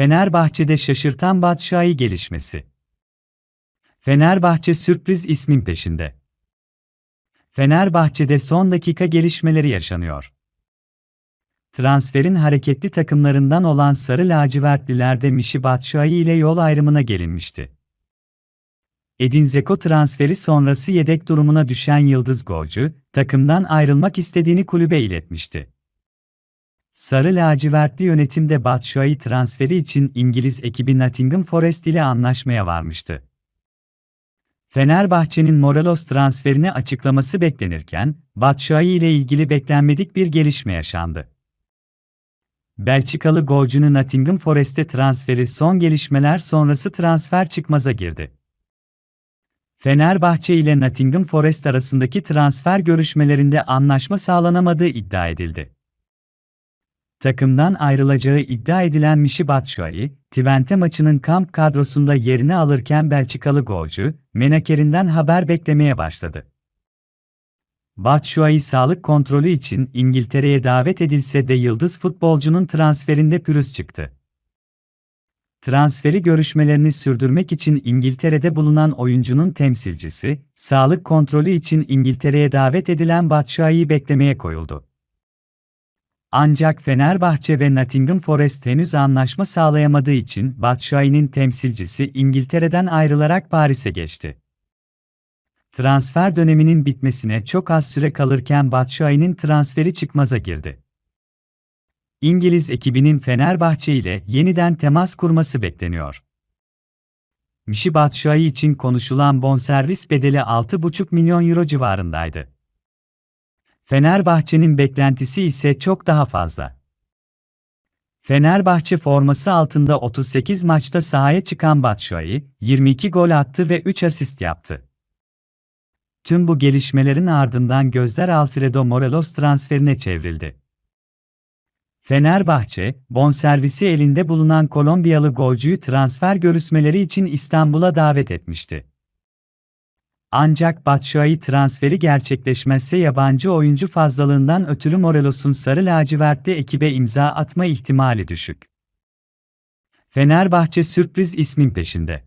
Fenerbahçe'de şaşırtan Batshuayi gelişmesi. Fenerbahçe sürpriz ismin peşinde. Fenerbahçe'de son dakika gelişmeleri yaşanıyor. Transferin hareketli takımlarından olan Sarı Lacivertlilerde Mişi Batshuayi ile yol ayrımına gelinmişti. Edin Zeko transferi sonrası yedek durumuna düşen Yıldız golcü, takımdan ayrılmak istediğini kulübe iletmişti. Sarı lacivertli yönetimde Batshuayi transferi için İngiliz ekibi Nottingham Forest ile anlaşmaya varmıştı. Fenerbahçe'nin Morelos transferini açıklaması beklenirken, Batshuayi ile ilgili beklenmedik bir gelişme yaşandı. Belçikalı golcünün Nottingham Forest'e transferi son gelişmeler sonrası transfer çıkmaza girdi. Fenerbahçe ile Nottingham Forest arasındaki transfer görüşmelerinde anlaşma sağlanamadığı iddia edildi. Takımdan ayrılacağı iddia edilen Mişi Batshuayi, Twente maçının kamp kadrosunda yerini alırken Belçikalı golcü, menakerinden haber beklemeye başladı. Batshuayi sağlık kontrolü için İngiltere'ye davet edilse de yıldız futbolcunun transferinde pürüz çıktı. Transferi görüşmelerini sürdürmek için İngiltere'de bulunan oyuncunun temsilcisi, sağlık kontrolü için İngiltere'ye davet edilen Batshuayi'yi beklemeye koyuldu. Ancak Fenerbahçe ve Nottingham Forest henüz anlaşma sağlayamadığı için Batshuayi'nin temsilcisi İngiltere'den ayrılarak Paris'e geçti. Transfer döneminin bitmesine çok az süre kalırken Batshuayi'nin transferi çıkmaza girdi. İngiliz ekibinin Fenerbahçe ile yeniden temas kurması bekleniyor. Mişi Batshuayi için konuşulan bonservis bedeli 6,5 milyon euro civarındaydı. Fenerbahçe'nin beklentisi ise çok daha fazla. Fenerbahçe forması altında 38 maçta sahaya çıkan Batshuayi, 22 gol attı ve 3 asist yaptı. Tüm bu gelişmelerin ardından gözler Alfredo Morelos transferine çevrildi. Fenerbahçe, bonservisi elinde bulunan Kolombiyalı golcüyü transfer görüşmeleri için İstanbul'a davet etmişti. Ancak Batshuayi transferi gerçekleşmezse yabancı oyuncu fazlalığından ötürü Morelos'un sarı lacivertli ekibe imza atma ihtimali düşük. Fenerbahçe sürpriz ismin peşinde.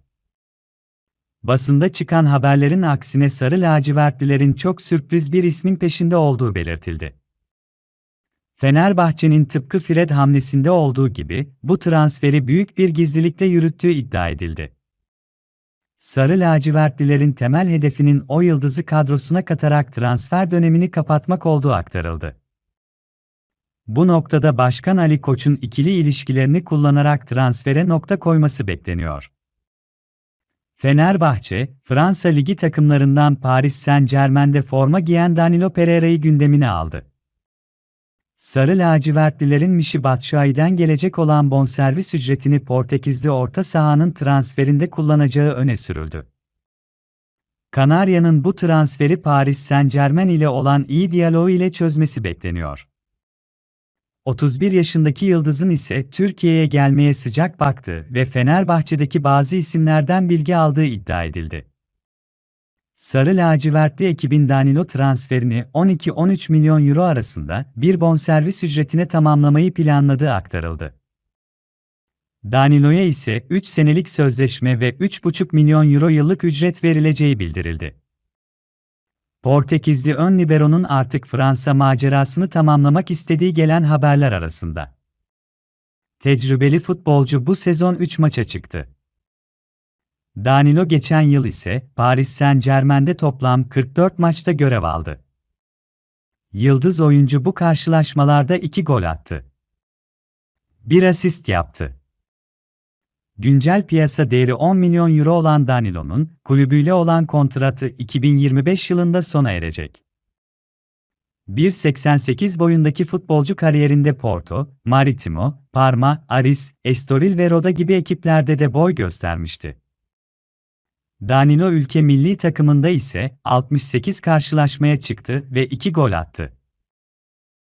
Basında çıkan haberlerin aksine sarı lacivertlilerin çok sürpriz bir ismin peşinde olduğu belirtildi. Fenerbahçe'nin tıpkı Fred hamlesinde olduğu gibi bu transferi büyük bir gizlilikte yürüttüğü iddia edildi. Sarı lacivertlilerin temel hedefinin o yıldızı kadrosuna katarak transfer dönemini kapatmak olduğu aktarıldı. Bu noktada Başkan Ali Koç'un ikili ilişkilerini kullanarak transfere nokta koyması bekleniyor. Fenerbahçe, Fransa Ligi takımlarından Paris Saint-Germain'de forma giyen Danilo Pereira'yı gündemine aldı. Sarı lacivertlilerin Mişi Batshuayi'den gelecek olan bonservis ücretini Portekizli orta sahanın transferinde kullanacağı öne sürüldü. Kanarya'nın bu transferi Paris Saint-Germain ile olan iyi diyaloğu ile çözmesi bekleniyor. 31 yaşındaki Yıldız'ın ise Türkiye'ye gelmeye sıcak baktı ve Fenerbahçe'deki bazı isimlerden bilgi aldığı iddia edildi. Sarı lacivertli ekibin Danilo transferini 12-13 milyon euro arasında bir bonservis ücretine tamamlamayı planladığı aktarıldı. Danilo'ya ise 3 senelik sözleşme ve 3,5 milyon euro yıllık ücret verileceği bildirildi. Portekizli ön libero'nun artık Fransa macerasını tamamlamak istediği gelen haberler arasında. Tecrübeli futbolcu bu sezon 3 maça çıktı. Danilo geçen yıl ise Paris Saint-Germain'de toplam 44 maçta görev aldı. Yıldız oyuncu bu karşılaşmalarda 2 gol attı. Bir asist yaptı. Güncel piyasa değeri 10 milyon euro olan Danilo'nun kulübüyle olan kontratı 2025 yılında sona erecek. 1.88 boyundaki futbolcu kariyerinde Porto, Maritimo, Parma, Aris, Estoril ve Roda gibi ekiplerde de boy göstermişti. Danilo ülke milli takımında ise 68 karşılaşmaya çıktı ve 2 gol attı.